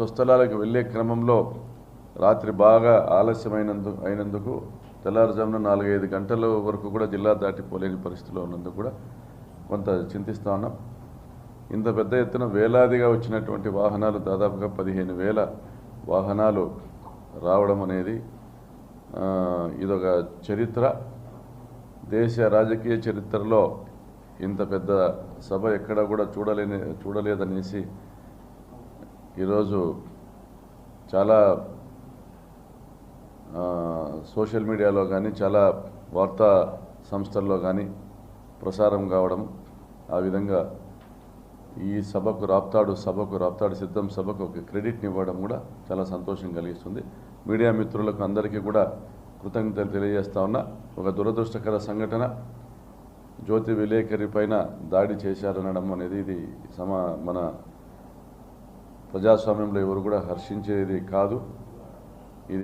స్వస్థలాలకు వెళ్ళే క్రమంలో రాత్రి బాగా ఆలస్యమైనందు అయినందుకు తెల్లారుజామున నాలుగైదు గంటల వరకు కూడా జిల్లా దాటిపోలేని పరిస్థితిలో ఉన్నందుకు కూడా కొంత చింతిస్తూ ఉన్నాం. ఇంత పెద్ద ఎత్తున వేలాదిగా వచ్చినటువంటి వాహనాలు దాదాపుగా పదిహేను వేల వాహనాలు రావడం అనేది ఇదొక చరిత్ర. దేశ రాజకీయ చరిత్రలో ఇంత పెద్ద సభ ఎక్కడా కూడా చూడలేని చూడలేదనేసి ఈరోజు చాలా సోషల్ మీడియాలో కానీ చాలా వార్తా సంస్థల్లో కానీ ప్రసారం కావడం ఆ విధంగా ఈ సభకు రాప్తాడు సభకు రాప్తాడు సిద్ధం సభకు ఒక క్రెడిట్ని ఇవ్వడం కూడా చాలా సంతోషం కలిగిస్తుంది. మీడియా మిత్రులకు అందరికీ కూడా కృతజ్ఞతలు తెలియజేస్తా ఉన్నా ఒక దురదృష్టకర సంఘటన జ్యోతి విలేకరి పైన దాడి చేశారనడం అనేది ఇది సమా మన ప్రజాస్వామ్యంలో ఎవరు కూడా హర్షించేది కాదు.